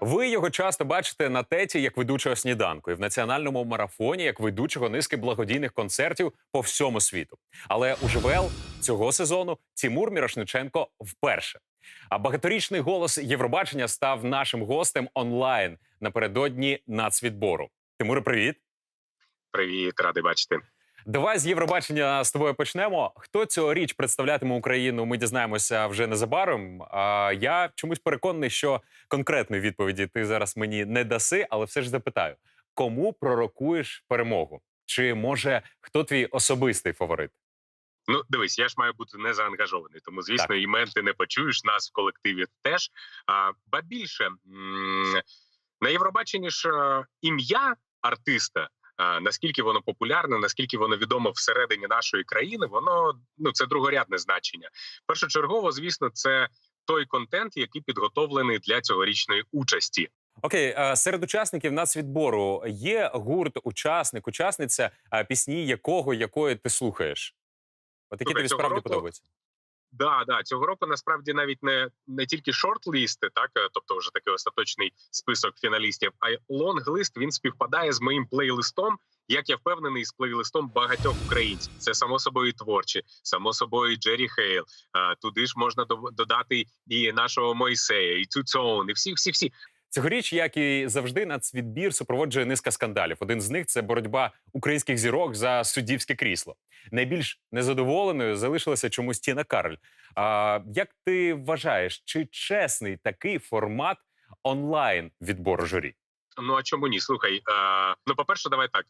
Ви його часто бачите на теті як ведучого сніданку і в національному марафоні як ведучого низки благодійних концертів по всьому світу. Але у ЖВЛ цього сезону Тімур Мірошниченко вперше. А багаторічний голос Євробачення став нашим гостем онлайн напередодні нацвідбору. Тимуре, привіт! Привіт, радий бачити. Давай з Євробачення з тобою почнемо. Хто цьогоріч представлятиме Україну? Ми дізнаємося вже незабаром. А я чомусь переконаний, що конкретної відповіді ти зараз мені не даси, але все ж запитаю: кому пророкуєш перемогу? Чи може хто твій особистий фаворит? Ну, дивись, я ж маю бути не заангажований, тому звісно, Так. імен ти не почуєш нас в колективі теж. А, ба більше на Євробаченні ж е, ім'я артиста. Наскільки воно популярне, наскільки воно відомо всередині нашої країни, воно ну це другорядне значення. Першочергово, звісно, це той контент, який підготовлений для цьогорічної участі. Окей, серед учасників нацвідбору є гурт, учасник, учасниця, пісні якого якої ти слухаєш? От які Слухай, тобі справді року подобаються? Да, да, цього року насправді навіть не, не тільки шорт-листи, так е, тобто вже такий остаточний список фіналістів, а й лонг-лист він співпадає з моїм плейлистом. Як я впевнений, з плейлистом багатьох українців. Це само собою творчі, само собою Джері Хейл. А, туди ж можна додати і нашого Мойсея, і Цуцоун, і всі, всі, всі. Цьогоріч, як і завжди, нацвідбір супроводжує низка скандалів. Один з них це боротьба українських зірок за суддівське крісло. Найбільш незадоволеною залишилася чомусь Тіна Карль. А як ти вважаєш, чи чесний такий формат онлайн відбору журі? Ну а чому ні? Слухай, а, ну по перше, давай так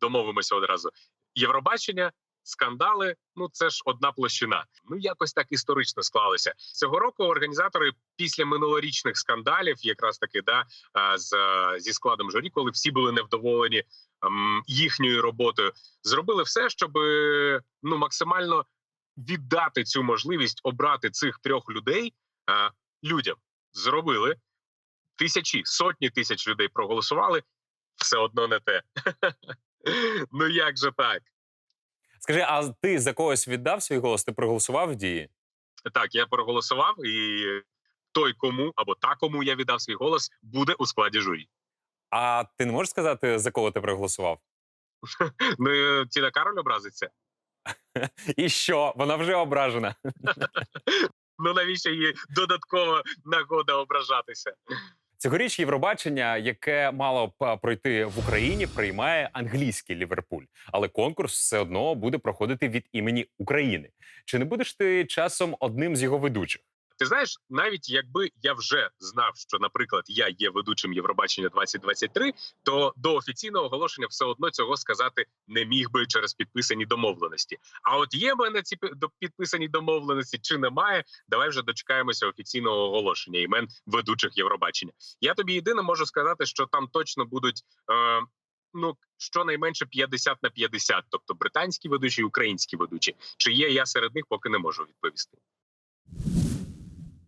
домовимося одразу. Євробачення, скандали. Ну це ж одна площина. Ну якось так історично склалося цього року. Організатори після минулорічних скандалів, якраз таки, да з зі складом журі, коли всі були невдоволені їхньою роботою, зробили все, щоб ну максимально віддати цю можливість обрати цих трьох людей людям. Зробили тисячі, сотні тисяч людей проголосували, все одно не те. ну як же так? Скажи, а ти за когось віддав свій голос? Ти проголосував в дії? Так, я проголосував, і той, кому або та, кому я віддав свій голос, буде у складі журі. А ти не можеш сказати, за кого ти проголосував? Ну і Тіна Кароль образиться. І що? Вона вже ображена. Ну навіщо їй додаткова нагода ображатися? Цьогоріч Євробачення, яке мало б пройти в Україні, приймає англійський Ліверпуль, але конкурс все одно буде проходити від імені України. Чи не будеш ти часом одним з його ведучих? Ти знаєш, навіть якби я вже знав, що, наприклад, я є ведучим Євробачення 2023, то до офіційного оголошення все одно цього сказати не міг би через підписані домовленості. А от є в мене ці підписані домовленості чи немає? Давай вже дочекаємося офіційного оголошення імен ведучих Євробачення. Я тобі єдине можу сказати, що там точно будуть. Е, Ну, щонайменше 50 на 50, тобто британські ведучі і українські ведучі. Чи є я серед них, поки не можу відповісти.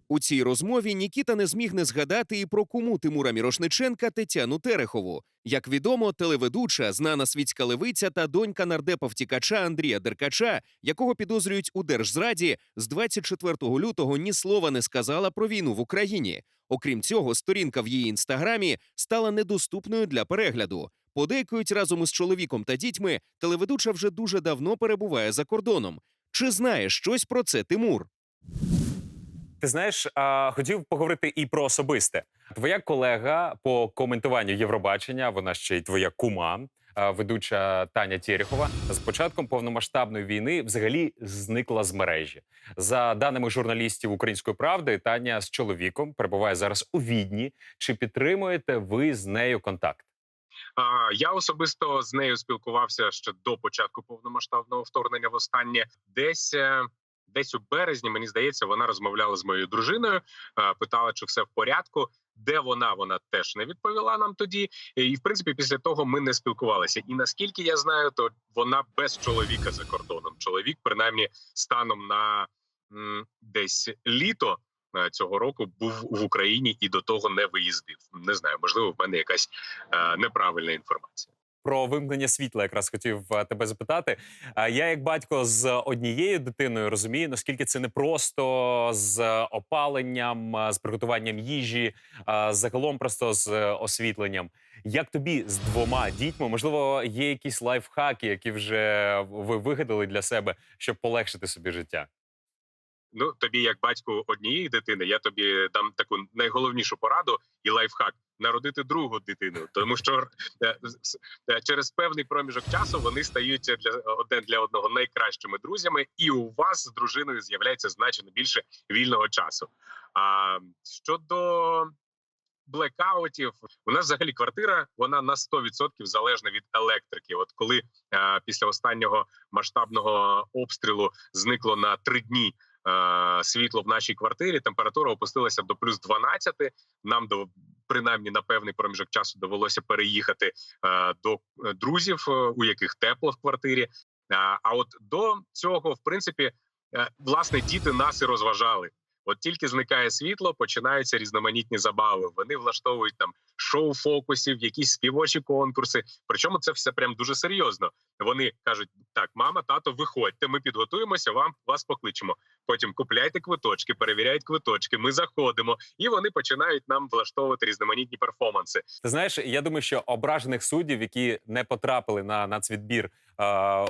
У цій розмові Нікіта не зміг не згадати і про куму Тимура Мірошниченка Тетяну Терехову. Як відомо, телеведуча, знана світська левиця та донька нардепа втікача Андрія Деркача, якого підозрюють у держзраді, з 24 лютого ні слова не сказала про війну в Україні. Окрім цього, сторінка в її інстаграмі стала недоступною для перегляду. Подейкують разом із чоловіком та дітьми, телеведуча вже дуже давно перебуває за кордоном. Чи знає щось про це Тимур? Ти знаєш, а, хотів поговорити і про особисте. Твоя колега по коментуванню Євробачення, вона ще й твоя кума, а, ведуча Таня Тєріхова, з початком повномасштабної війни взагалі зникла з мережі. За даними журналістів Української правди, Таня з чоловіком перебуває зараз у Відні. Чи підтримуєте ви з нею контакт? Я особисто з нею спілкувався ще до початку повномасштабного вторгнення. Востаннє десь е, десь у березні, мені здається, вона розмовляла з моєю дружиною, питала, чи все в порядку. Де вона, вона теж не відповіла нам тоді. І в принципі, після того ми не спілкувалися. І наскільки я знаю, то вона без чоловіка за кордоном. Чоловік, принаймні, станом на десь літо е, цього року був в Україні і до того не виїздив. Не знаю, можливо, в мене якась е, неправильна інформація. Про вимкнення світла якраз хотів е, тебе запитати. А Я, як батько з однією дитиною, розумію, наскільки це не просто з опаленням, з приготуванням їжі, загалом просто з е, освітленням. Як тобі з двома дітьми? Можливо, є якісь лайфхаки, які вже ви вигадали для себе, щоб полегшити собі життя? Ну тобі, як батьку однієї дитини, я тобі дам таку найголовнішу пораду і лайфхак народити другу дитину, тому що е, е, через певний проміжок часу вони стають для одне для одного найкращими друзями, і у вас з дружиною з'являється значно більше вільного часу. А щодо блекаутів, у нас взагалі квартира вона на 100% залежна від електрики. От коли е, після останнього масштабного обстрілу зникло на три дні світло в нашій квартирі. Температура опустилася до плюс 12. Нам до принаймні на певний проміжок часу довелося переїхати е, до е, друзів, е, у яких тепло в квартирі. Е, а от до цього, в принципі, е, власне, діти нас і розважали. От тільки зникає світло, починаються різноманітні забави. Вони влаштовують там шоу фокусів, якісь співочі конкурси. Причому це все прям дуже серйозно. Вони кажуть: так, мама, тато, виходьте, ми підготуємося, вам вас покличемо. Потім купляйте квиточки, перевіряють квиточки. Ми заходимо, і вони починають нам влаштовувати різноманітні перформанси. Ти знаєш, я думаю, що ображених суддів, які не потрапили на нацвідбір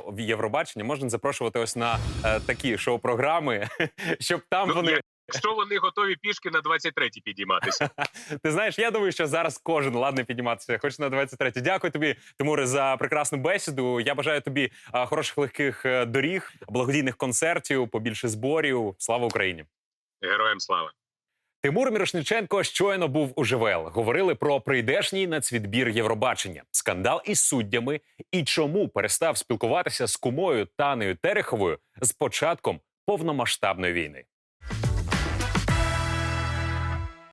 в Євробачення, можна запрошувати ось на е, такі шоу-програми, щоб там Ну, вони. Якщо вони готові пішки на 23-й підійматися. Ти знаєш, я думаю, що зараз кожен ладний підніматися, хоч на 23. Дякую тобі, Тимуре, за прекрасну бесіду. Я бажаю тобі е, хороших легких е, доріг, благодійних концертів, побільше зборів. Слава Україні! Героям слава. Тимур Мірошниченко щойно був у ЖВЛ. Говорили про прийдешній нацвідбір Євробачення, скандал із суддями і чому перестав спілкуватися з кумою Танею Тереховою з початком повномасштабної війни.